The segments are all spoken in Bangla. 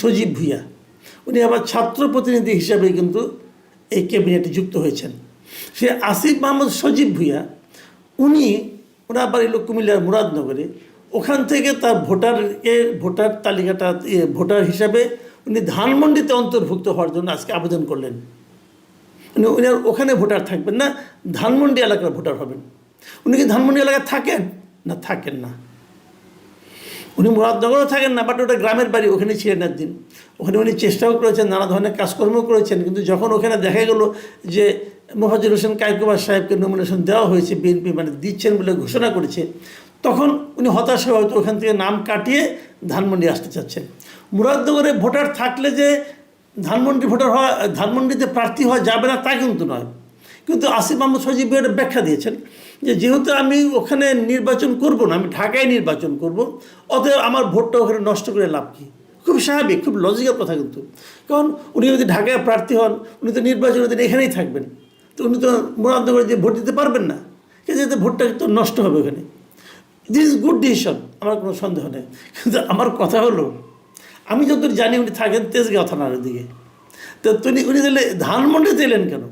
সজীব ভুইয়া। উনি আবার ছাত্র প্রতিনিধি হিসাবে কিন্তু এই ক্যাবিনেটে যুক্ত হয়েছেন। সে আসিফ মাহমুদ সজীব ভুইয়া, উনি ওনার বাড়ি হলো কুমিল্লার মুরাদনগরে। ওখান থেকে তার ভোটারকে, ভোটার তালিকাটা ভোটার হিসাবে উনি ধানমন্ডিতে অন্তর্ভুক্ত হওয়ার জন্য আজকে আবেদন করলেন। উনি উনি আর ওখানে ভোটার থাকবেন না, ধানমন্ডি এলাকার ভোটার হবেন। উনি কি ধানমন্ডি এলাকায় থাকেন? না থাকেন না। উনি মুরাদনগরও থাকেন না বাট ওটা গ্রামের বাড়ি, ওখানে ছিলেন একদিন। ওখানে উনি চেষ্টাও করেছেন, নানা ধরনের কাজকর্ম করেছেন, কিন্তু যখন ওখানে দেখা গেল যে মোহাজির হোসেন কায়কুমার সাহেবকে নমিনেশন দেওয়া হয়েছে বিএনপি মানে দিচ্ছেন বলে ঘোষণা করেছে, তখন উনি হতাশ হয়ে হয়তো ওখান থেকে নাম কাটিয়ে ধানমন্ডি আসতে চাচ্ছেন। মুরাদনগরে ভোটার থাকলে যে ধানমন্ডি ভোটার হওয়া, ধানমন্ডিতে প্রার্থী হওয়া যাবে না তা কিন্তু নয়। কিন্তু আসিফ মাহমুদ সজিব একটা ব্যাখ্যা দিয়েছেন যে যেহেতু আমি ওখানে নির্বাচন করব না, আমি ঢাকায় নির্বাচন করব, অতএব আমার ভোটটা ওখানে নষ্ট করে লাভ কী? খুব স্বাভাবিক, খুব লজিক্যাল কথা কিন্তু। কারণ উনি যদি ঢাকায় প্রার্থী হন, উনি তো নির্বাচনের দিন এখানেই থাকবেন। তো উনি তো মুরাদনগরে যে ভোট দিতে পারবেন না। কিন্তু ভোটটা তো নষ্ট হবে ওখানে। দিস ইজ গুড ডিসিশন আমার কোনো সন্দেহ নেই। কিন্তু আমার কথা হলো, আমি যতদূর জানি উনি থাকেন তেজগাঁও থানার দিকে। তো তিনি উনি তাহলে ধানমন্ডিতে এলেন কেন?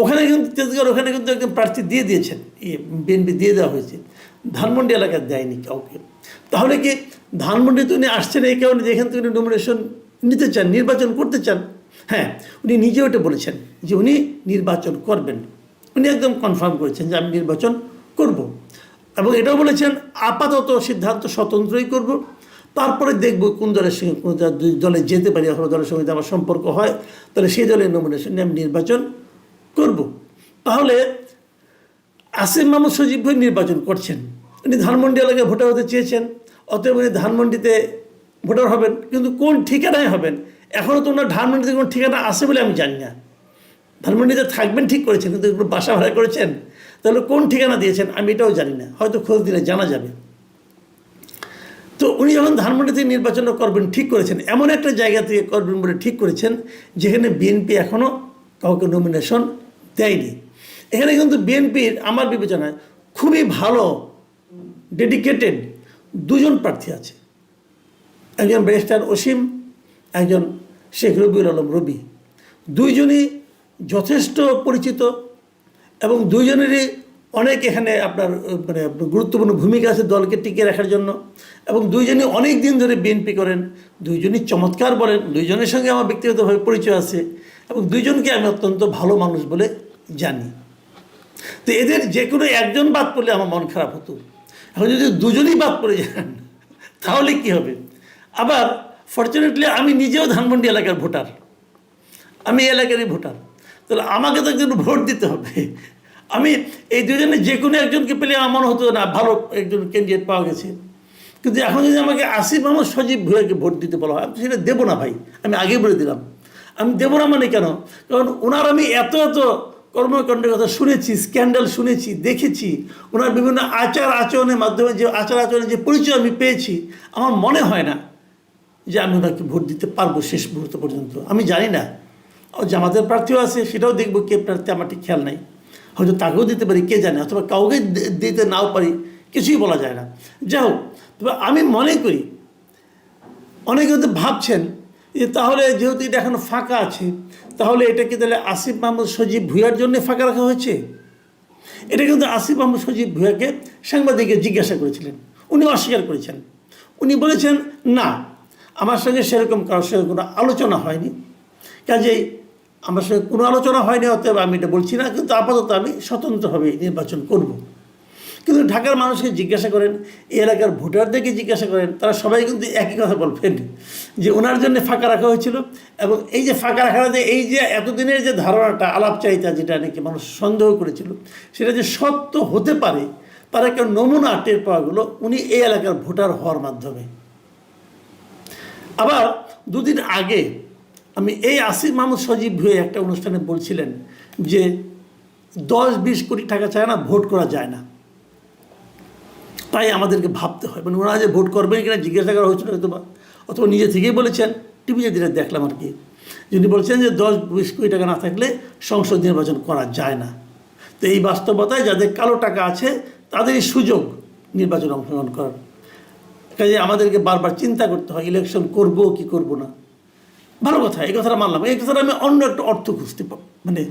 ওখানে কিন্তু তেজগাঁওর ওখানে কিন্তু একজন প্রার্থী দিয়ে দিয়েছেন। ইয়ে বিএনপি দিয়ে দেওয়া হয়েছে। ধানমন্ডি এলাকায় দেয়নি কাউকে। তাহলে কি ধানমন্ডিতে উনি আসছেন এই কারণে যেখান থেকে উনি নমিনেশন নিতে চান, নির্বাচন করতে চান? হ্যাঁ উনি নিজেও এটা বলেছেন যে উনি নির্বাচন করবেন। উনি একদম কনফার্ম করেছেন যে আমি নির্বাচন করব। এবং এটাও বলেছেন, আপাতত সিদ্ধান্ত স্বতন্ত্রই করব। তারপরে দেখব কোন দলের সঙ্গে, কোন দলে যেতে পারি, অথবা দলের সঙ্গে আমার সম্পর্ক হয়, তাহলে সেই দলের নমিনেশন নিয়ে আমি নির্বাচন করব। তাহলে আসিম মাহমুদ সজীব ভাই নির্বাচন করছেন। উনি ধানমন্ডি এলাকায় ভোটার হতে চেয়েছেন। অতএব উনি ধানমন্ডিতে ভোটার হবেন। কিন্তু কোন ঠিকানায় হবেন? এখনও তো ওনার ধানমন্ডিতে কোনো ঠিকানা আছে বলে আমি জানি না। ধানমন্ডিতে থাকবেন ঠিক করেছেন, কিন্তু একটু বাসা ভাড়া করেছেন। তাহলে কোন ঠিকানা দিয়েছেন আমি এটাও জানি না। হয়তো খোঁজ দিলে জানা যাবে। তো উনি যখন ধানমন্ডি থেকে নির্বাচনটা করবেন, ঠিক করেছেন। এমন একটা জায়গা থেকে করবেন বলে ঠিক করেছেন, যেখানে বিএনপি এখনও কাউকে নমিনেশন দেয়নি। এখানে কিন্তু বিএনপির, আমার বিবেচনায় খুবই ভালো ডেডিকেটেড দুজন প্রার্থী আছে। একজন ব্যারিস্টার অসীম, একজন শেখ রবিউল আলম রবি। দুইজনই যথেষ্ট পরিচিত এবং দুইজনেরই অনেক এখানে আপনার মানে গুরুত্বপূর্ণ ভূমিকা আছে দলকে টিকিয়ে রাখার জন্য এবং দুইজনই অনেক দিন ধরে বিএনপি করেন, দুইজনই চমৎকার বলেন, দুইজনের সঙ্গে আমার ব্যক্তিগতভাবে পরিচয় আছে এবং দুইজনকে আমি অত্যন্ত ভালো মানুষ বলে জানি। তো এদের যে কোনো একজন বাদ পড়লে আমার মন খারাপ হতো। এখন যদি দুজনই বাদ পড়ে যান, তাহলে কি হবে? আবার ফর্চুনেটলি আমি নিজেও ধানমন্ডি এলাকার ভোটার। আমি এলাকারই ভোটার। তাহলে আমাকে তো একজন ভোট দিতে হবে। আমি এই দুজনে যে কোনো একজনকে পেলে আমার মনে হতো না, ভালো একজন ক্যান্ডিডেট পাওয়া গেছে। কিন্তু এখন যদি আমাকে আসিফ মাহমুদ সজীব ভুয়াকে ভোট দিতে বলা হয়, আমি সেটা দেবো না ভাই, আমি আগে বলে দিলাম। আমি দেবো না মানে কেন? কারণ ওনার আমি এত এত কর্মকাণ্ডের কথা শুনেছি স্ক্যান্ডাল শুনেছি, দেখেছি। ওনার বিভিন্ন আচার আচরণের মাধ্যমে যে আচার আচরণের যে পরিচয় আমি পেয়েছি, আমার মনে হয় না যে আমি ওনাকে ভোট দিতে পারব শেষ মুহূর্ত পর্যন্ত। আমি জানি না। জামাতের প্রার্থীও আছে, সেটাও দেখব কে প্রার্থী, আমার ঠিক খেয়াল নাই। হয়তো তাকেও দিতে পারি, কে জানে, অথবা কাউকে দিতে নাও পারি, কিছুই বলা যায় না। যাই হোক, তবে আমি মনে করি, অনেকে হয়তো ভাবছেন তাহলে যেহেতু এটা এখন ফাঁকা আছে, তাহলে এটা কি তাহলে আসিফ মাহমুদ সজীব ভুইয়ার জন্য ফাঁকা রাখা হয়েছে? এটা কিন্তু আসিফ মাহমুদ সজীব ভুইয়াকে সাংবাদিকে জিজ্ঞাসা করেছিলেন উনি অস্বীকার করেছেন। উনি বলেছেন, না, আমার সঙ্গে সেরকম কারোর সঙ্গে কোনো আলোচনা হয়নি। কাজেই আমার সঙ্গে কোনো আলোচনা হয়নি, অতএব আমি এটা বলছি না, কিন্তু আপাতত আমি স্বতন্ত্রভাবে নির্বাচন করব। কিন্তু ঢাকার মানুষকে জিজ্ঞাসা করেন, এই এলাকার ভোটারদেরকে জিজ্ঞাসা করেন, তারা সবাই কিন্তু একই কথা বলবেন, যে ওনার জন্য ফাঁকা রাখা হয়েছিল এবং এই যে ফাঁকা রাখাতে এই যে এতদিনের যে ধারণাটা আলাপ আলাপচারিতা যেটা নাকি মানুষ সন্দেহ করেছিল, সেটা যে সত্য হতে পারে, তার একটা নমুনা টের পাওয়া গেলো, উনি এই এলাকার ভোটার হওয়ার মাধ্যমে। আবার দুদিন আগে আমি এই আসিফ মাহমুদ সজীব ভুয়ে একটা অনুষ্ঠানে বলছিলেন যে দশ বিশ কোটি টাকা চায় না, ভোট করা যায় না। তাই আমাদেরকে ভাবতে হয়। মানে ওনারা যে ভোট করবেন কিনা জিজ্ঞাসা করা হয়েছিল হয়তো বা অথবা নিজে থেকেই বলেছেন। টিভিতে যেটা দেখলাম আর কি। যিনি বলছেন যে দশ, বিশ কোটি টাকা না থাকলে সংসদ নির্বাচন করা যায় না। তো এই বাস্তবতায় যাদের কালো টাকা আছে, তাদেরই সুযোগ নির্বাচনে অংশগ্রহণ করার। কাজে আমাদেরকে বারবার চিন্তা করতে হয়, ইলেকশন করব কি করব না। ভালো কথা, এই কথাটা মানলাম। এই কথাটা আমি অন্য একটা অর্থ খুঁজতে মানে